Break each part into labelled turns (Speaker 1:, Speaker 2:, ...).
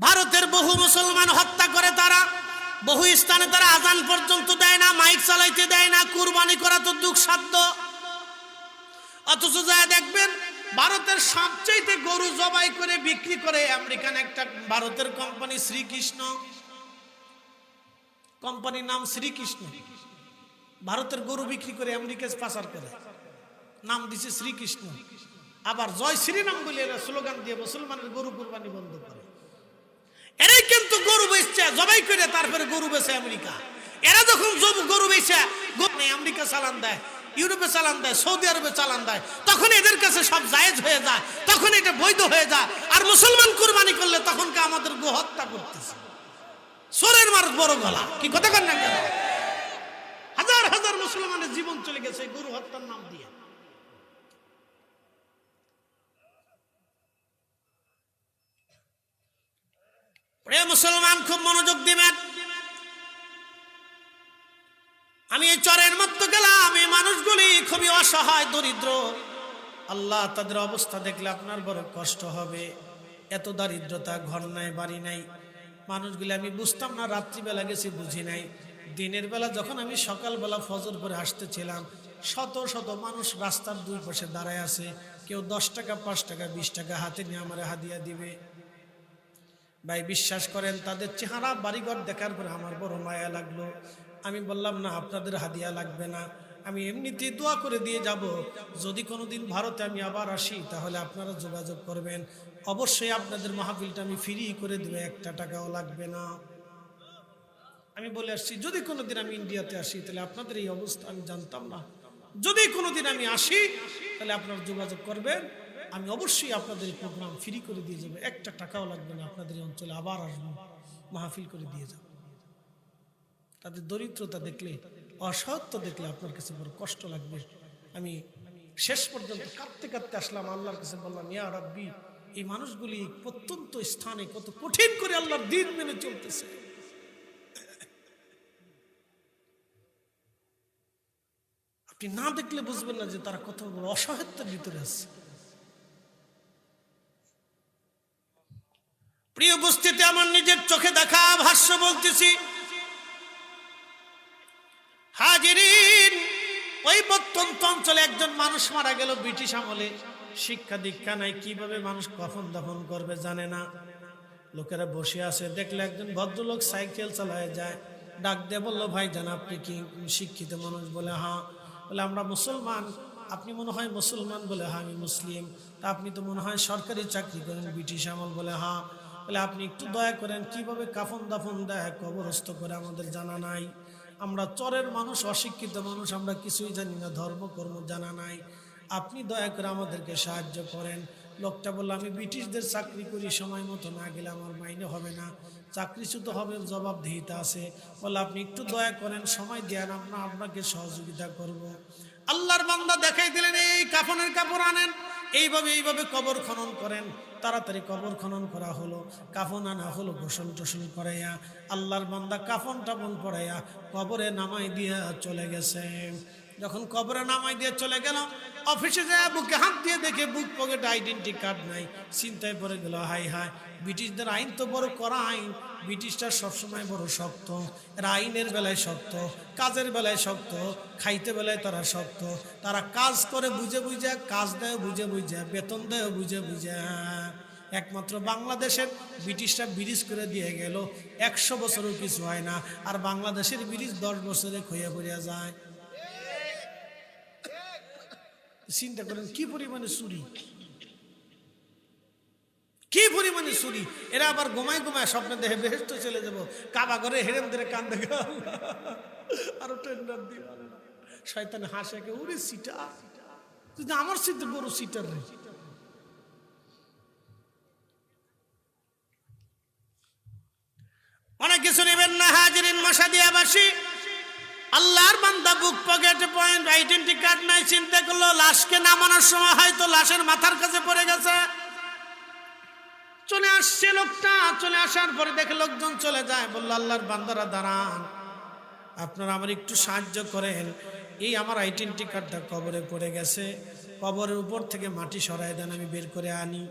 Speaker 1: ভারতের বহু মুসলমান হত্যা করে তারা, বহু স্থানে তারা আজান পর্যন্ত দেয় না, মাইক চালাইতে দেয় না, কুরবানি করা তো দুঃসাধ্য। অথচ যায় দেখবেন, ভারতের সবচেয়ে গরু জবাই করে বিক্রি করে আমেরিকান একটা ভারতের কোম্পানি শ্রীকৃষ্ণ। কোম্পানির নাম শ্রীকৃষ্ণ। ভারতের গরু বিক্রি করে আমেরিকা পাচার করে। নাম দিছে শ্রীকৃষ্ণ। আবার জয় শ্রীরাম বলে স্লোগান দিয়ে মুসলমানের গরু কুরবানি বন্ধ করে। এরাই কিন্তু গরু বেচছে, জবাই করে তারপরে গরু বেচে আমেরিকা। এরা যখন গরু বেচে আমেরিকা চালান দেয়, ইউরোপে চালান দেয়, সৌদি আরবে চালান দেয়, তখন এদের কাছে সব জায়েজ হয়ে যায়, তখন এটা বৈধ হয়ে যায়। আর মুসলমান কুরবানি করলে তখন কে আমাদের গো হত্যা করতেছে? সোরের মার বড় গলা, কি কথা কেন হাজার হাজার মুসলমানের জীবন চলে গেছে গরু হত্যার নাম দিয়ে। মুসলমান, খুব মনোযোগ দিবেন। আমি এই চরের মধ্যে গেলাম, এই মানুষগুলি খুবই অসহায়, দরিদ্র। আল্লাহ তাদের অবস্থা দেখলে আপনার বড় কষ্ট হবে। এত দারিদ্রতা, ঘর নাই, বাড়ি নাই। মানুষগুলি আমি বুঝতাম না, রাত্রিবেলা গেছি, বুঝি নাই। দিনের বেলা যখন আমি সকালবেলা ফজর করে আসতেছিলাম, শত শত মানুষ রাস্তার দুই পাশে দাঁড়ায় আছে। কেউ দশ টাকা, পাঁচ টাকা, বিশ টাকা হাতে নিয়ে আমার হাদিয়া দিবে। ভাই বিশ্বাস করেন, তাদের চেহারা বাড়িঘর দেখার পরে আমার বড় মায়া লাগল। আমি বললাম, না, আপনাদের হাদিয়া লাগবে না। আমি এমনিতেই দোয়া করে দিয়ে যাব। যদি কোনো দিন ভারতে আমি আবার আসি, তাহলে আপনারা যোগাযোগ করবেন। অবশ্যই আপনাদের মাহফিলটা আমি ফ্রি করে দেবো, একটা টাকাও লাগবে না। আমি বলে আসছি, যদি কোনোদিন আমি ইন্ডিয়াতে আসি, তাহলে আপনাদের এই অবস্থা আমি জানতাম না। যদি কোনো দিন আমি আসি, তাহলে আপনারা যোগাযোগ করবেন। আমি অবশ্যই আপনাদের এই প্রোগ্রাম ফ্রি করে দিয়ে যাব। একটা টাকাও লাগবে না, আপনাদের অঞ্চলে আবার আসব, মাহফিল করে দিয়ে যাব। তাদের দরিদ্রতা দেখলে, অসহায়ত্ব দেখলে আপনার কাছে বড় কষ্ট লাগবে। আমি শেষ পর্যন্ত কাঁদতে কাঁদতে আসলাম, আল্লাহর কাছে বললাম, ইয়া রাব্বি, এই মানুষগুলি প্রত্যন্ত স্থানে কত কঠিন করে আল্লাহর দিন মেনে চলতেছে। আপনি না দেখলে বুঝবেন না যে তারা কত বড় অসহায়ত্বের ভিতরে আছে। প্রিয় উপস্থিতি, আমার নিজের চোখে দেখা ভাষ্য বলতেছি। হাজিরিন, ওই প্রত্যন্ত অঞ্চলে একজন মানুষ মারা গেল ব্রিটিশ আমলে। শিক্ষা দীক্ষা নাই, কীভাবে মানুষ কখন দফন করবে জানে না। লোকেরা বসে আছে, দেখলে একজন ভদ্রলোক সাইকেল চালায় যায়। ডাক দিয়ে বলল, ভাই জান আপনি কি শিক্ষিত মানুষ? বলে হ্যাঁ। বলে, আমরা মুসলমান। আপনি মনে হয় মুসলমান বলে হ্যাঁ আমি মুসলিম। তা আপনি তো মনে হয় সরকারি চাকরি করেন ব্রিটিশ আমল বলে হ্যাঁ। বলে আপনি একটু দয়া করেন, কীভাবে কাফন দাফন দেয়, কবরস্থ করে আমাদের জানা নাই। আমরা চরের মানুষ, অশিক্ষিত মানুষ, আমরা কিছুই জানি না, ধর্ম, কর্ম জানা নাই। আপনি দয়া করে আমাদেরকে সাহায্য করেন। লোকটা বলল, আমি ব্রিটিশদের চাকরি করি, সময় মতো না গেলে আমার মাইনে হবে না। চাকরিচ্যুত হবে, জবাবদিহিতা আছে। বলে আপনি একটু দয়া করেন, সময় দেন, আমরা আপনাকে সহযোগিতা করব। আল্লাহর বান্দা দেখাই দিলেন, এই কাফনের কাপড় আনেন। এইভাবে এইভাবে কবর খনন করেন। তাড়াতাড়ি কবর খনন করা হলো। কাফন আনা হলো, গোসল টোসল করাইয়া। আল্লাহর বান্দা কাফন টাফন পড়াইয়া কবরে নামাই দিয়া চলে গেছে। যখন কবরে নামাই দিয়ে চলে গেল, অফিসে যায় বুকে হাত দিয়ে দেখে বুক পকেটে আইডেন্টি কার্ড নাই। চিন্তায় পড়ে গেল হাই হাই ব্রিটিশদের আইন তো বড় করা আইন। ব্রিটিশটা সবসময় বড় শক্ত। এরা আইনের বেলায় শক্ত, কাজের বেলায় শক্ত, খাইতে বেলায় তারা শক্ত। তারা কাজ করে বুঝে বুঝে, কাজ দেয় বুঝে বুঝে, বেতন দেয় বুঝে বুঝে। একমাত্র বাংলাদেশের ব্রিটিশরা ব্রিজ করে দিয়ে গেল। একশো বছরও কিছু হয় না, আর বাংলাদেশের ব্রিজ দশ বছরে খইয়া পড়িয়া যায়। চিন্তা করেন, কি পরিমাণে চুরি? কি পরিমাণে চুরি? এরা আবার ঘুমায় ঘুমায় স্বপ্নে দেখে বেহেস্ত চলে যাব। কাবা করে হেরেম ধরে কান দেখে আরও টেন্ডার দিয়ে শয়তান হাসে কে উড়ে সিটা তো আমার সিটে বড় সিটার রে। অনেক কিছু নেবেন না, হাজিরিন মশা দিয়া বাসি আল্লাহর বান্দা বুক পকেট পয়েন্ট আইডেন্টি কার্ড নাই, চিন্তা করল, লাশকে নামানোর সময় হয়তো লাশের মাথার কাছে পড়ে গেছে। চলে আসছে লোকটা, চলে আসার পরে দেখে লোকজন চলে যায়, বলল, আল্লাহর বান্দারা, দাঁড়ান। আপনারা আমার একটু সাহায্য করেন। এই আমার আইডেন্টি কার্ডটা কবরে পড়ে গেছে। কবরের উপর থেকে মাটি সরাই দেন, আমি বের করে আনি।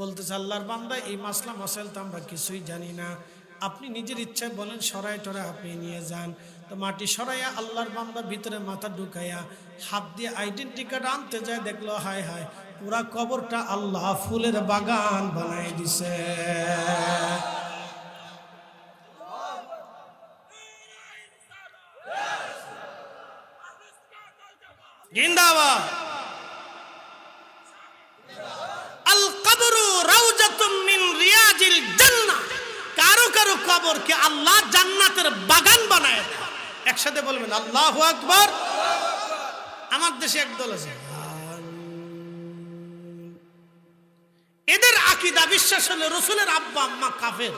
Speaker 1: বলতেছে, আল্লাহর বান্দা, এই মাসলা মাসাইল তো আমরা কিছুই জানি না। আপনি নিজের ইচ্ছায় বলেন সরাই টরাই আপনি নিয়ে যান। তো মাটি সরাইয়া আল্লাহর বান্দা ভিতরে মাথা ঢুকাইয়া হাত দিয়ে আইডেন্টি কার্ড আনতে যায়, দেখল, হায় হায়, পুরা কবরটা আল্লাহ ফুলের বাগান বানাই দিছে। জিন্দাবাদ আল কবরু রাউজাতুম মিন রিয়াজিল জান্নাহ কারও কারও কবরকে আল্লাহ জান্নাতের বাগান বানায় একসাথে বলবেন, আল্লাহু আকবার। আমার দেশে একদল আছে। এদের আকিদা, বিশ্বাস হলে রসুলের আব্বা, আম্মা কাফের।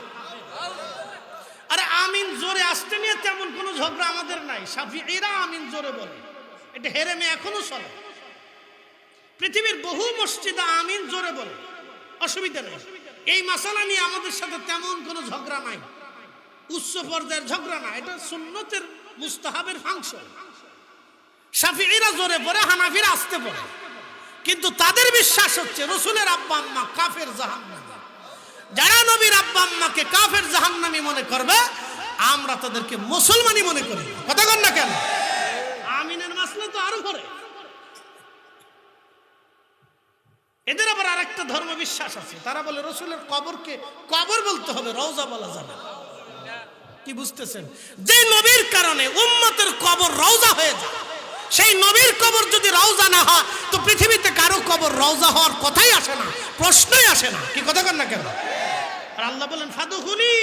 Speaker 1: আরে আমিন জোরে আসতে নিয়ে তেমন কোনো ঝগড়া আমাদের নাই। সাফি এরা আমিন জোরে বলে। এটা হেরেমে এখনও চলে। পৃথিবীর বহু মসজিদে আমিন জোরে বলে। অসুবিধা নেই। এই মাসালা নিয়ে আমাদের সাথে তেমন কোনো ঝগড়া নাই। উচ্চ পর্যায়ের ঝগড়া না, এটা সুন্নতের মুস্তাহাবের ফাংশন। সাফিরা জোরে পড়ে হানাফিরা আসতে পড়ে কিন্তু তাদের বিশ্বাস হচ্ছে, রসুলের আব্বা আম্মা কাফের জাহান্নামী। যারা নবীর আব্বা আম্মাকে কাফের জাহান্নামী মনে করবে, আমরা তাদেরকে মুসলমানই মনে করি কথা কন না কেন? আমিনের মাসলা তো আরও করে। এদের আবার আরেকটা ধর্ম বিশ্বাস আছে। তারা বলে, রসুলের কবরকে কবর বলতে হবে, রওজা বলা যাবে না। কি বুঝতেছেন? যে নবীর কারণে উম্মতের কবর রওজা হয়ে যায়। সেই নবীর কবর যদি রওজা না হয়, তো পৃথিবীতে কারও কবর রওজা হওয়ার কথাই আসে না, প্রশ্নই আসে না। কি কথা কন না কেন? আর আল্লাহ বলেন ফাদুহুলি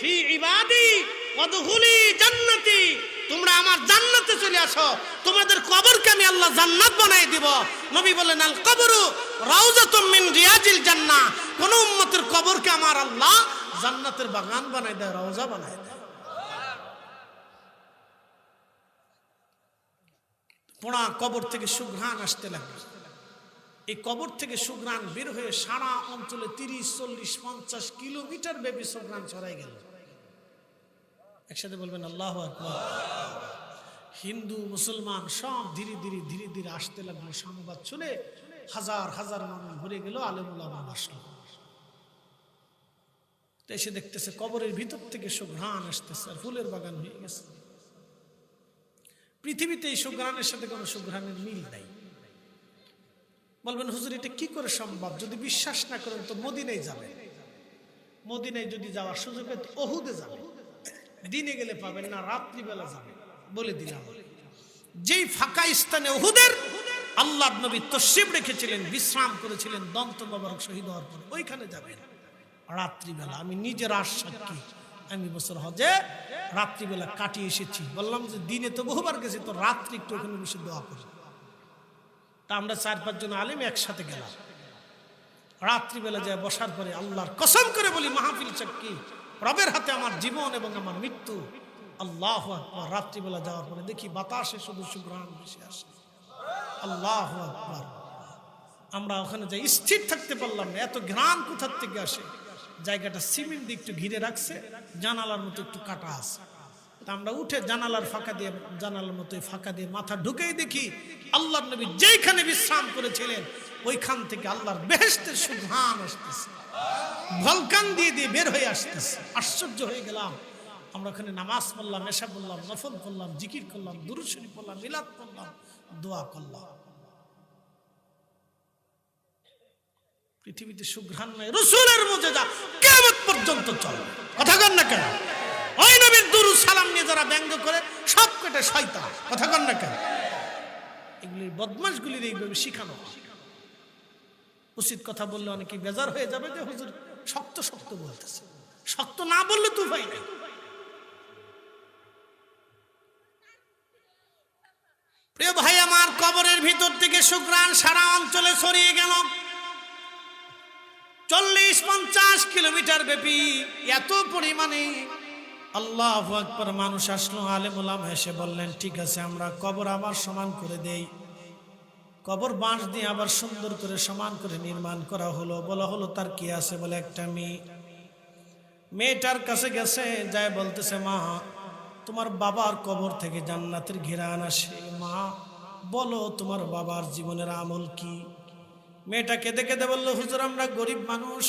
Speaker 1: ফি ইবাদি ওয়াদহুলি জান্নাতি। তোমরা আমার জান্নাতে চলে আসো। তোমাদের কবরকে আমি আল্লাহ জান্নাত বানাই দিব। নবী বলেন, আল কবরু রাউজাতুম মিন রিয়াজিল জান্নাহ। কোন উম্মতের কবরকে আমার আল্লাহ জান্নাতের বাগান বানাই দেয়, রওজা বানাই দেয়। পোড়া কবর থেকে সুঘ্রাণ আসতে লাগল। এই কবর থেকে সুঘ্রাণ বের হয়ে সারা অঞ্চলে তিরিশ, চল্লিশ, পঞ্চাশ কিলোমিটার ব্যাপী সুঘ্রাণ ছড়াই গেল। একসাথে বলবেন, আল্লাহ হিন্দু, মুসলমান সব ধীরে ধীরে ধীরে ধীরে আসতে লাগল সংবাদ শুনে। হাজার হাজার মানুষ ভরে গেল আলেমুল্লাহ আসলো এসে দেখতেছে কবরের ভিতর থেকে সুঘ্রাণ আসতেছে আর ফুলের বাগান হয়ে গেছে। পৃথিবীতে এই সুঘ্রাণের সাথে কোনো সুঘ্রাণের মিল নাই। বলবেন, হুজুর, এটা কি করে সম্ভব? যদি বিশ্বাস না করেন তো মদিনায় যাবেন। মদিনায় যদি যাওয়ার সুযোগ হয় অহুদে যাবে দিনে গেলে পাবেন না, রাত্রিবেলা যাবে বলে দিলাম। যেই ফাঁকা স্থানে অহুদের আল্লাহ নবী তসিব রেখেছিলেন, বিশ্রাম করেছিলেন দন্ত বাবার শহীদ হওয়ার পর ওইখানে যাবেন। রাত্রিবেলা, আমি নিজের সাক্ষী আমি বছর হজে রাত্রিবেলা কাটিয়ে এসেছি। বললাম যে দিনে তো বহুবার গেছি, তো রাত্রি একটু ওখানে বসে দোয়া করি। তা আমরা চার পাঁচজন আলিম একসাথে গেলাম। রাত্রিবেলা যায় বসার পরে আল্লাহর কসম করে বলি, মাহফিল চাক্কি রবের হাতে আমার জীবন এবং আমার মৃত্যু। আল্লাহ আকবার। রাত্রিবেলা যাওয়ার পরে দেখি বাতাসে শুধু সুগ্রাম বেশি আসে। আল্লাহ আকবার। আমরা ওখানে যাই, স্থির থাকতে পারলাম না, এত ঘ্রাণ কোথার থেকে আসে? জায়গাটা সিমেন্ট দিয়ে একটু ঘিরে রাখছে, জানালার মতো একটু কাটা আছে। তা আমরা উঠে জানালার ফাঁকা দিয়ে, জানালার মতো ফাঁকা দিয়ে মাথা ঢুকেই দেখি আল্লাহ নবী যেখানে বিশ্রাম করেছিলেন, ওইখান থেকে আল্লাহর বেহেস্তের সুঘ্রাণ আসতেছে। ভলকান দিয়ে দিয়ে বের হয়ে আসতেছে। আশ্চর্য হয়ে গেলাম। আমরা ওখানে নামাজ পড়লাম এসা বললাম নফল করলাম জিকির করলাম দুরুশরী পড়লাম, মিলাদ করলাম দোয়া করলাম। পৃথিবীতে সুঘ্রাণ নাই, রসুলের মধ্যে যা কেমন পর্যন্ত চলে। কথা কন না কেন? ওই নবীর দুরু সালাম নিয়ে যারা ব্যঙ্গ করে, সব কেটে শয়তান? কথা কন না কেন? এগুলি বদমাসগুলির এইভাবে শিখানো উচিত কথা বললে অনেকে বেজার হয়ে যাবে যে হুজুর শক্ত শক্ত বলতেছে। শক্ত না বললে তো উপায় নেই। প্রিয় ভাই, আমার কবরের ভিতর থেকে শুক্রান সারা অঞ্চলে ছড়িয়ে গেল। চল্লিশ পঞ্চাশ কিলোমিটার ব্যাপী এত পরিমাণে আল্লাহ আকবর মানুষ আসলো আলেমুলাম এসে বললেন, ঠিক আছে, আমরা কবর আবার সমান করে দেই। কবর বাঁশ দিয়ে আবার সুন্দর করে সমান করে নির্মাণ করা হলো। বলা হলো, তার কি আছে? বলে, একটা মেয়ে। মেয়েটার কাছে গেছে, যায় বলতেছে, মা, তোমার বাবার কবর থেকে জান্নাতের ঘেরান আসে। মা, বলো, তোমার বাবার জীবনের আমল কি? মেয়েটা কেঁদে কেঁদে বলল, হুজুর, আমরা গরিব মানুষ।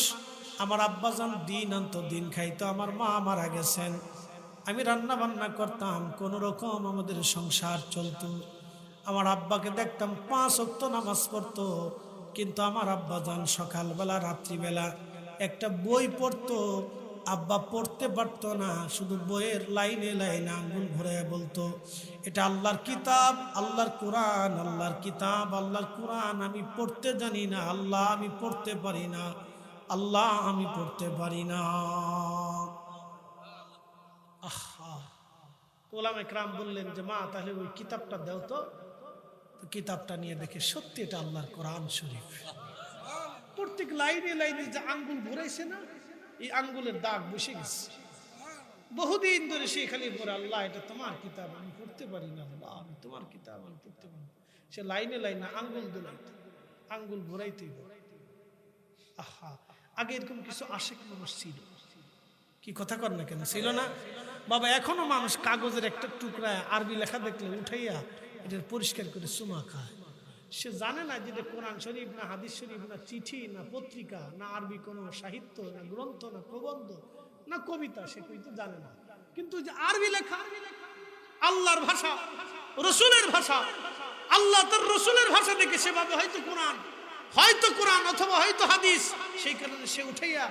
Speaker 1: আমার আব্বাজান দিন আনত দিন খাইতো, আমার মা মারা গেছেন। আমি রান্না বান্না করতাম কোন রকম আমাদের সংসার চলতো। আমার আব্বাকে দেখতাম পাঁচ অক্ত নামাজ পড়তো, কিন্তু আমার আব্বাজান সকালবেলা, রাত্রিবেলা একটা বই পড়তো আব্বা পড়তে পারতো না, শুধু বইয়ের লাইনে লাইনে আঙ্গুল ভরে বলতো, এটা আল্লাহর কিতাব, আল্লাহর কোরআন, আল্লাহর কিতাব, আল্লাহর কোরআন, আমি পড়তে জানি না, আল্লাহ আমি পড়তে পারি না, আল্লাহ আমি পড়তে পারি না। আহা। ওলাম একরাম বললেন যে, মা, তাহলে ওই কিতাবটা দাও তো। কিতাবটা নিয়ে দেখে সত্যি এটা আল্লাহর কোরআন শরীফ। প্রত্যেক লাইনে লাইনে যে আঙ্গুল ভরেছে না এই আঙ্গুলের দাগ বসে গেছে। বহুদিন ধরে সে খালি বলে, আল্লাহ, এটা তোমার কিতাব, আমি পড়তে পারি না। আল্লাহ আমি তোমার কিতাব, আমি পড়তে পারি সে লাইনে লাইনে আঙ্গুল দোলাইতো, আঙ্গুল ঘোরাইতেই আহা, আগে এরকম কিছু আশেক মানুষ ছিল। কি কথা কর না কেন? ছিল না? বাবা, এখনও মানুষ কাগজের একটা টুকরা আরবি লেখা দেখলে উঠাইয়া এটা পরিষ্কার করে চুমা খায়। সে জানে না যে কোরআন শরীফ না হাদিস শরীফ, না চিঠি, না পত্রিকা, না আরবি কোনো সাহিত্য, না গ্রন্থ, না প্রবন্ধ, না কবিতা, সে কিন্তু জানে না। কিন্তু যে আরবি লেখা, আল্লাহর ভাষা, রসুলের ভাষা, আল্লাহ তার রসুলের ভাষা দেখে সেভাবে হয়তো কোরআন হয়তো কোরআন অথবা হয়তো হাদিস, সেই কারণে সে উঠাইয়া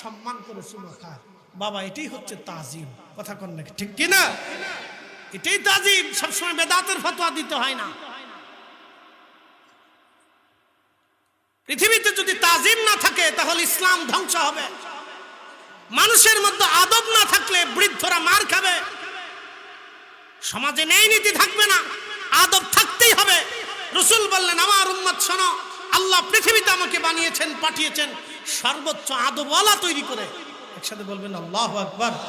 Speaker 1: সম্মান করে চুমা খায়। বাবা, এটাই হচ্ছে তাজিম। কথা কন নাকি, ঠিক কিনা? এটাই তাজিম। সবসময় বেদাতের ফতোয়া দিতে হয় না। পৃথিবীতে যদি তাজিম না থাকে, তাহলে ইসলাম ধ্বংস হবে। মানুষের মধ্যে আদব না থাকলে বৃদ্ধরা মার খাবে। সমাজে ন্যায় নীতি থাকবে না, আদব থাকতেই হবে। রসুল বললেন, আমার উম্মত, শোনো, আল্লাহ পৃথিবীতে আমাকে বানিয়েছেন, পাঠিয়েছেন সর্বোচ্চ আদবওয়ালা তৈরি করে। একসাথে বলবেন, আল্লাহ আকবার।